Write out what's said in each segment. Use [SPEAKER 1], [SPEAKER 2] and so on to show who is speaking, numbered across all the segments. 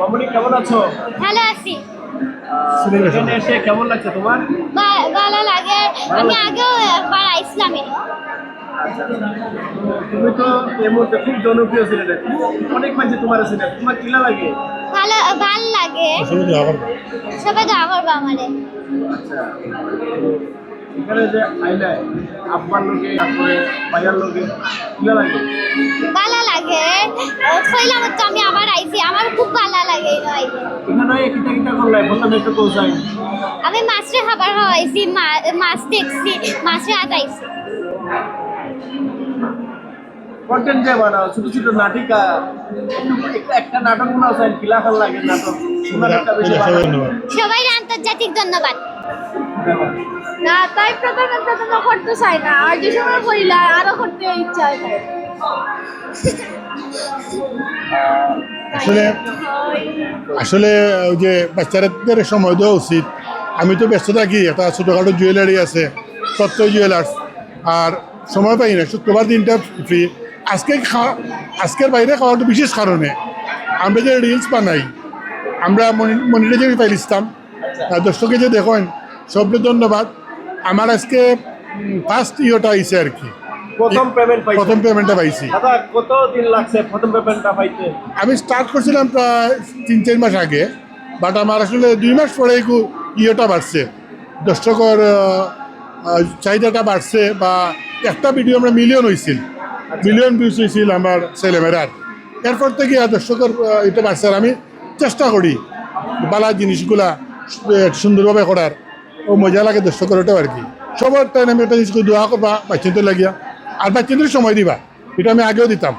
[SPEAKER 1] মামনি কেমন আছো?
[SPEAKER 2] ভালো আছি।
[SPEAKER 1] এখানে এসে কেমন লাগছে তোমার?
[SPEAKER 2] ভালো লাগে। আমি আগেও একবার আইসলামে
[SPEAKER 1] তুমি তো এর মধ্যে খুব জনপ্রিয় সিলেটে অনেক মানুষ তোমার সিলেট তোমার কিলা লাগে?
[SPEAKER 2] ভালো ভালো লাগে। সবাই দোয়া করব আমাদের
[SPEAKER 1] আচ্ছা এখানে যে আইলায় আব্বার লোকে তারপরে ভাইয়ার লোকে কিলা লাগে?
[SPEAKER 2] ভালো লাগে। কইলাম তো আমি আবার আইছি। আমার খুব ভালো লাগে নয় আমি মাছের খাবার খাওয়াইছি মাছ দেখছি মাছের হাত আইছি।
[SPEAKER 1] কন্টেন্ট যে বানাও ছোট ছোট নাটিকা একটা- একটা নাটক বানাও চাই কিলা লাগে নাটক।
[SPEAKER 2] সবাই আন্তর্জাতিক ধন্যবাদ।
[SPEAKER 3] না তাই প্রথমে করতে চাই না। আর যে সময় করিলা আরও ইচ্ছা।
[SPEAKER 4] আসলে আসলে ওই যে বাচ্চাদের সময় দেওয়া উচিত, আমি তো ব্যস্ত থাকি একটা ছোটোখাটো জুয়েলারি আছে তত্ত্ব জুয়েলার্স আর সময় পাই না, শুক্রবার দিনটা ফ্রি আজকে আজকের বাইরে খাওয়াটা বিশেষ কারণে। আমরা যে রিলস বানাই, আমরা মনিটাইজেশন ফাইল ইসলাম দর্শকে যে দেখেন, সবকে ধন্যবাদ। আমার আজকে ফার্স্ট ইয়েটা আইছে আর কি।
[SPEAKER 1] প্রথম পেমেন্ট পাইছি।
[SPEAKER 4] প্রথম পেমেন্টটা পাইছি।
[SPEAKER 1] দাদা কত দিন লাগছে প্রথম পেমেন্টটা পাইতে?
[SPEAKER 4] আমি স্টার্ট করছিলাম প্রায় তিন চার মাস আগে বাট আমার আসলে দুই মাস পরে ইয়েটা বাড়ছে। দর্শকর চাহিদাটা বাড়ছে বা একটা ভিডিও আমরা মিলিয়ন হয়েছিল মিলিয়ন ভিউজ হয়েছিল আমার ছেলেমেয়েরার এরপর থেকে দর্শকের এটা বাড়ছে আর আমি চেষ্টা করি বালা জিনিসগুলা সুন্দরভাবে করার। ও মজা লাগে দর্শকের ওটাও আর কি। সবার টাইম আমি একটা জিনিস দোয়া করবা বাচ্চাদের লাগিয়া। আর বাচ্চাদের সময় দিবা। এটা আমি আগেও দিতাম।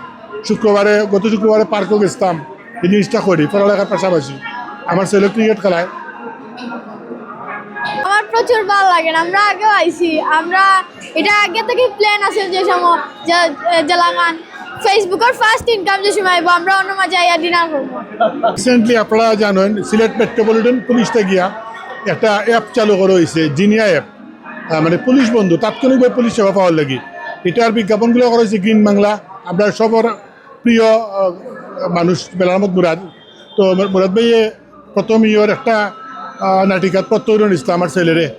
[SPEAKER 4] শুক্রবারে গত শুক্রবারে পার্কেও গেছিলাম। এই জিনিসটা করি পড়ালেখার পাশাপাশি। আমার ছেলে ক্রিকেট খেলায়।
[SPEAKER 3] আমার প্রচুর ভালো লাগে আমরা আগেও আইছি। আমরা এটা আগে থেকে প্ল্যান আছে যে সময় জেলাগান ফেসবুকের ফার্স্ট ইনকাম যে সময় আমরা অন্য মাঝে আইয়া ডিনার করব।
[SPEAKER 4] রিসেন্টলি আপনারা জানেন সিলেট মেট্রোপলিটন পুলিশটা গিয়া একটা অ্যাপ চালু করা হয়েছে জিনিয়া অ্যাপ মানে পুলিশ বন্ধু তাৎক্ষণিকভাবে পুলিশ সেবা পাওয়ার লাগি। এটার বিজ্ঞাপনগুলো করা হয়েছে গ্রিন বাংলা। আপনার সবার প্রিয় মানুষ বেলামত মুরাদ। তো মুরাদ ভাইয়ে প্রথম ইয়ের একটা নাটিকাত প্রত্যয়ন নিচ্ছে আমার ছেলেরে।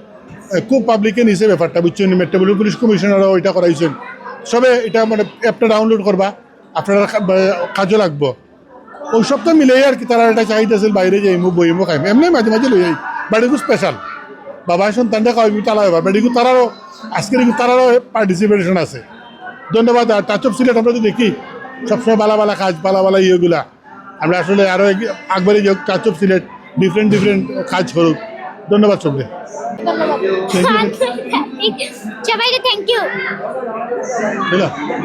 [SPEAKER 4] খুব পাবলিকে নিছে ব্যাপারটা বুঝছেন মেট্রোপলিটন পুলিশ কমিশনারও ওইটা করাইছেন। সবে এটা মানে অ্যাপটা ডাউনলোড করবা, আপনারা কা- বা- কাজে লাগবো। ওই সবটা মিলেই আর কি তারা একটা চাহিদা আছিল বাইরে যাইমু, বইমু, খাইমু। এমনি মাঝে মাঝে লই যাই বাড়িগু স্পেশাল বাবা সন্তানটা খাওয়াইবি তালা হইবা বাড়িগু তারারও আজকের এগু তারারও পার্টিসিপেশন আছে। ধন্যবাদ আর টাচ অফ সিলেট আমরা তো দেখি। সবসময় বালা বালা কাজ বালা বালা ইয়েগুলা। আমরা আসলে আরও আগবাড়ি যাক touch of Sylhet different different কাজ করুক। ধন্যবাদ সবকে
[SPEAKER 2] সবাইকে থ্যাংক ইউ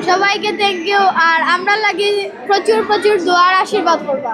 [SPEAKER 3] সবাইকে থ্যাংক ইউ আর আমরা লাগি প্রচুর প্রচুর দোয়ার আশীর্বাদ করবা।